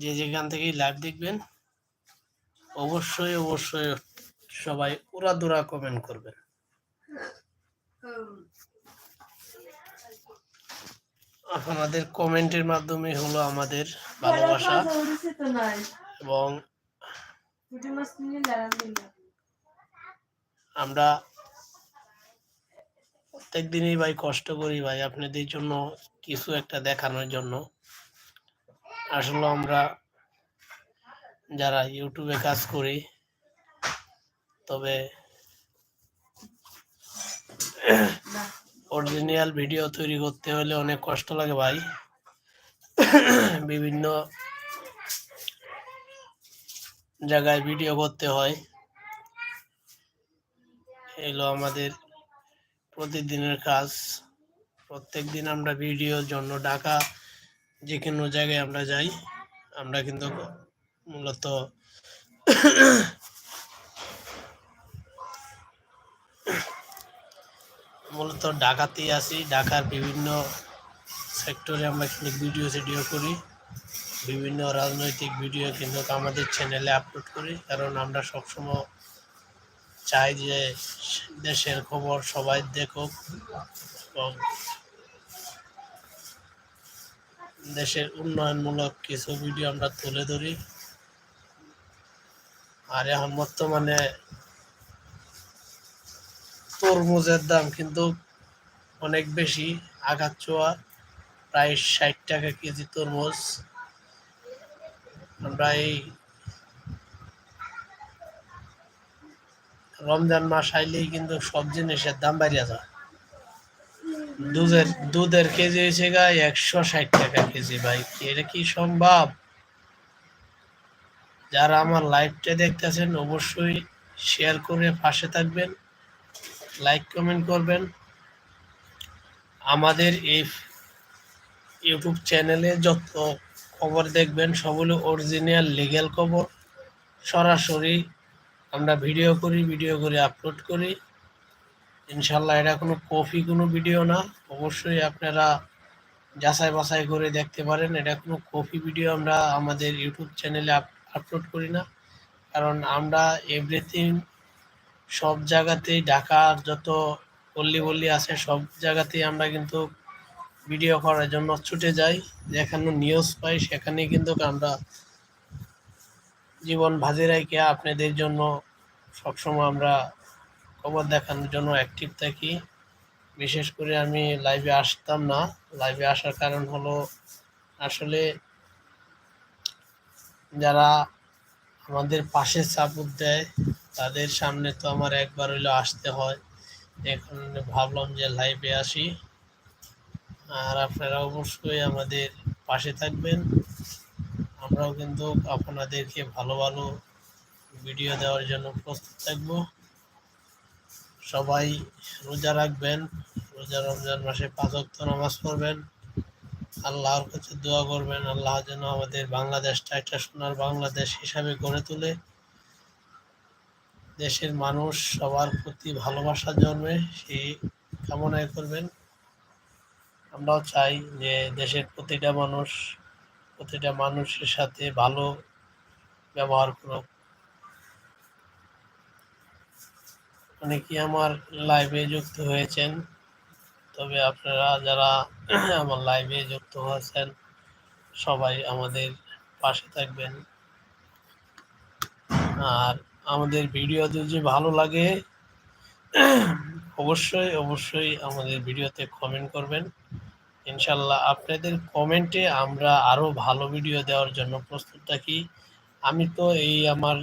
যে যেখান থেকেই লাইভ দেখবেন, অবশ্যই অবশ্যই সবাই উড়াদুরা কমেন্ট করবেন। আপনাদের কমেন্টের মাধ্যমে হলো আমাদের ভালোবাসা এবং আমরা প্রত্যেক দিনই ভাই কষ্ট করি ভাই, আপনাদের জন্য কিছু একটা দেখানোর জন্য। আসলে আমরা যারা ইউটিউবে কাজ করি, তবে অরিজিনাল ভিডিও তৈরি করতে হলে অনেক কষ্ট লাগে ভাই। বিভিন্ন জায়গায় ভিডিও করতে হয়। এলো আমাদের প্রতিদিনের কাজ। প্রত্যেক দিন আমরা ভিডিওর জন্য ঢাকা যে কোনো জায়গায় আমরা যাই, আমরা কিন্তু মূলত মূলত ঢাকাতেই আসি ঢাকার বিভিন্ন সেক্টরে আমরা কিন্তু ভিডিও সিডিও করি। বিভিন্ন রাজনৈতিক ভিডিও কিন্তু আমাদের চ্যানেলে আপলোড করি। কারণ আমরা সবসময় চাই যে দেশের খবর সবাই দেখুক এবং দেশের উন্নয়নমূলক কিছু ভিডিও আমরা তুলে ধরি। আর এখন বর্তমানে তরমুজের দাম কিন্তু অনেক বেশি, আঘাত ছোঁয়া, প্রায় ষাট টাকা কেজি তরমুজ। আমরা এই রমজান মাস আইলেই কিন্তু সব জিনিসের দাম বাড়িয়ে যায়। দুধের দুধের কেজি হয়েছে গা একশো ষাট টাকা কেজি, ভাই। এটা কি সম্ভব? যারা আমার লাইভটা দেখতেছেন, অবশ্যই শেয়ার করে পাশে থাকবেন লাইক কমেন্ট করবেন। আমাদের এই ইউটিউব চ্যানেলে যত খবর দেখবেন, সবগুলো অরিজিনাল লিগ্যাল খবর। সরাসরি আমরা ভিডিও করি ভিডিও করে আপলোড করি। ইনশাল্লাহ এটা কোনো কফি, কোনো ভিডিও না। অবশ্যই আপনারা যাচাই বাছাই করে দেখতে পারেন। এটা কোনো কফি ভিডিও আমরা আমাদের ইউটিউব চ্যানেলে আপলোড করি না। কারণ আমরা এভরিথিং সব জায়গাতেই ঢাকার যত পল্লী বল্লি আছে, সব জায়গাতেই আমরা কিন্তু ভিডিও করার জন্য ছুটে যাই। যেখানে নিউজ পাই সেখানে কিন্তু আমরা জীবন ভাজি রেখে। আপনাদের জন্য সবসময় আমরা খবর দেখানোর জন্য অ্যাক্টিভ থাকি। বিশেষ করে আমি লাইভে আসতাম না। লাইভে আসার কারণ হলো আসলে যারা আমাদের পাশে চাপুর দেয়, তাদের সামনে তো আমার একবার হইল আসতে হয়। এখন ভাবলাম যে লাইভে আসি। আর আপনারা অবশ্যই আমাদের পাশে থাকবেন। আমরাও কিন্তু আপনাদেরকে ভালো ভালো ভিডিও দেওয়ার জন্য প্রস্তুত থাকব। সবাই রোজা রাখবেন, রোজা রমজান মাসে পাঁচ অক্ত নামাজ পড়বেন। আল্লাহর কাছে দোয়া করবেন, আল্লাহ যেন আমাদের বাংলাদেশটা একটা সোনার বাংলাদেশ হিসাবে গড়ে তোলে। দেশের মানুষ সবার প্রতি ভালোবাসা জন্মে সেই কামনায় করবেন। আমরাও চাই যে দেশের প্রতিটা মানুষ, প্রতিটা মানুষের সাথে ভালো ব্যবহার করুক। অনেকেই আমার লাইভে যুক্ত হয়েছেন। তবে আপনারা যারা আমার লাইভে যুক্ত হয়েছেন, সবাই আমাদের পাশে থাকবেন। আর আমাদের ভিডিও যদি ভালো লাগে, অবশ্যই অবশ্যই আমাদের ভিডিওতে কমেন্ট করবেন। ইনশাল্লাহ আপনাদের কমেন্টে আমরা আরও ভালো ভিডিও দেওয়ার জন্য প্রস্তুত থাকি। আমি তো এই আমার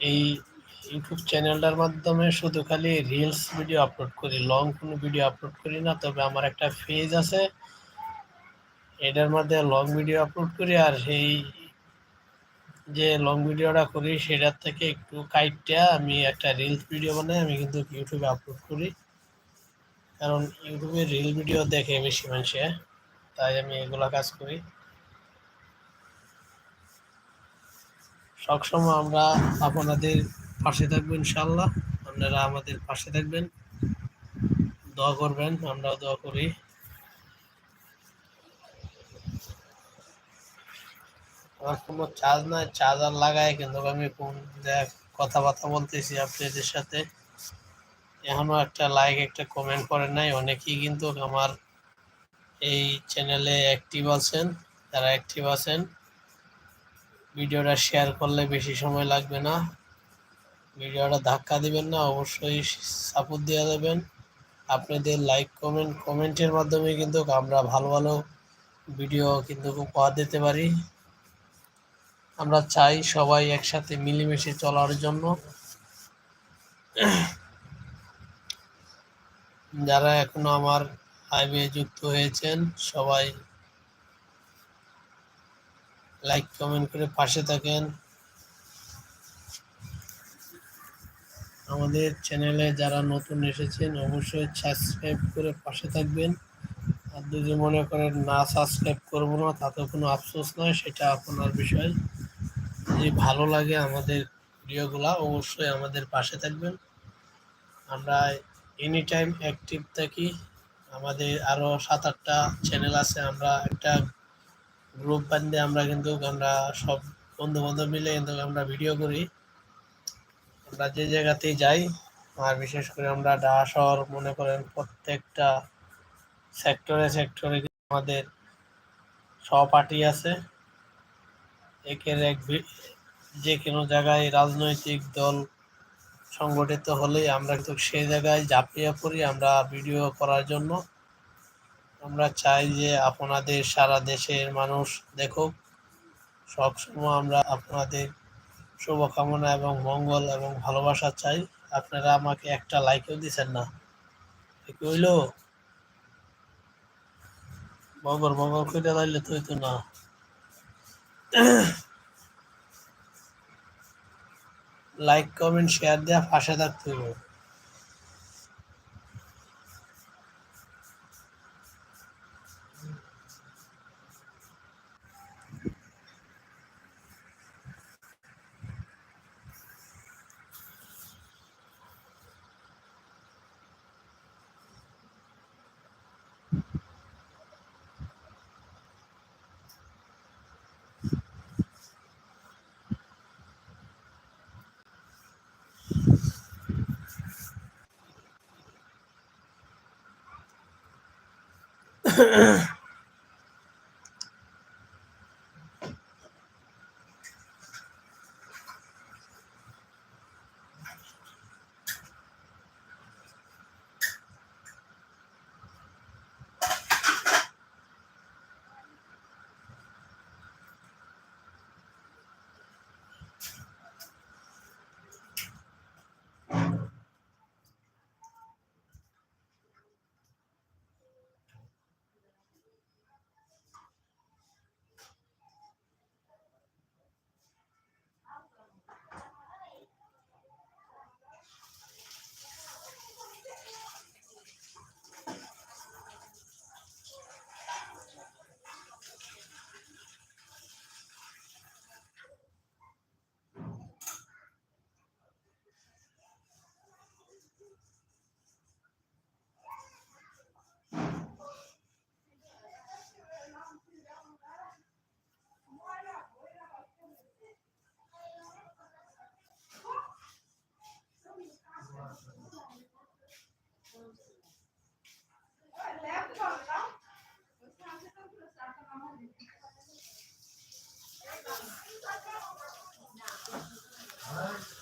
এই ইউটিউব চ্যানেলটার মাধ্যমে শুধু খালি রিলস ভিডিও আপলোড করি লং কোনো ভিডিও আপলোড করি না, তবে আমার একটা পেজ আছে। এটার মধ্যে লং ভিডিও আপলোড করি আর সেই যে লং ভিডিওটা করি সেটার থেকে একটু কাইটটা আমি একটা রিলস ভিডিও বানাই, আমি কিন্তু ইউটিউবে আপলোড করি। কারণ ইউটিউবে রিল ভিডিও দেখে বেশি মানুষে, তাই আমি এগুলা কাজ করি। সবসময় আমরা আপনাদের পাশে থাকব ইনশাল্লাহ আপনারা আমাদের পাশে থাকবেন। দোয়া করবেন, আমরাও দোয়া করি। আমার কোনো চার্জ নাই চার্জার লাগায় কিন্তু আমি দিয়ে কথাবার্তা বলতেছি আপনাদের সাথে। এখনও একটা লাইক একটা কমেন্ট করেন নাই। অনেকেই কিন্তু আমার এই চ্যানেলে অ্যাক্টিভ আছেন যারা অ্যাক্টিভ আছেন। ভিডিওটা শেয়ার করলে বেশি সময় লাগবে না। ভিডিওটা ধাক্কা দিবেন না, অবশ্যই সাপোর্ট দিয়ে দেবেন। আপনাদের লাইক কমেন্ট কমেন্টের মাধ্যমে কিন্তু আমরা ভালো ভালো ভিডিও কিন্তু উপহার দিতে পারি। আমরা চাই সবাই একসাথে মিলেমিশে চলার জন্য। যারা এখনও আমার লাইভে যুক্ত হয়েছেন, সবাই লাইক কমেন্ট করে পাশে থাকেন। আমাদের চ্যানেলে যারা নতুন এসেছেন, অবশ্যই সাবস্ক্রাইব করে পাশে থাকবেন। আর যদি মনে করেন না সাবস্ক্রাইব করব না তাতে কোনো আফসোস নয়, সেটা আপনার বিষয়। যদি ভালো লাগে আমাদের ভিডিওগুলা, অবশ্যই আমাদের পাশে থাকবেন। আমরা এনি টাইম অ্যাক্টিভ থাকি। আমাদের আরও সাত আটটা চ্যানেল আছে, আমরা একটা গ্রুপ বান্ধে আমরা কিন্তু আমরা সব বন্ধু বান্ধব মিলে কিন্তু আমরা ভিডিও করি। আমরা যে জায়গাতেই যাই, আর বিশেষ করে আমরা ঢাকা শহর মনে করেন প্রত্যেকটা সেক্টরে সেক্টরে আমাদের সহপাঠী আছে। একের এক যে কোনো জায়গায় রাজনৈতিক দল সংগঠিত হলেই আমরা কিন্তু সেই জায়গায় ঝাঁপিয়ে পড়ি আমরা ভিডিও করার জন্য। আমরা চাই যে আপনাদের সারা দেশের মানুষ দেখুক। সবসময় আমরা আপনাদের শুভকামনা এবং মঙ্গল এবং ভালোবাসা চাই। আপনারা আমাকে একটা লাইকও দিচ্ছেন না। কইল মঙ্গল বগর কইটা লাইলে তুই তো না। লাইক কমেন্ট শেয়ার দেওয়া ফাঁসে থাকতে হবে Mm-hmm. Thank you.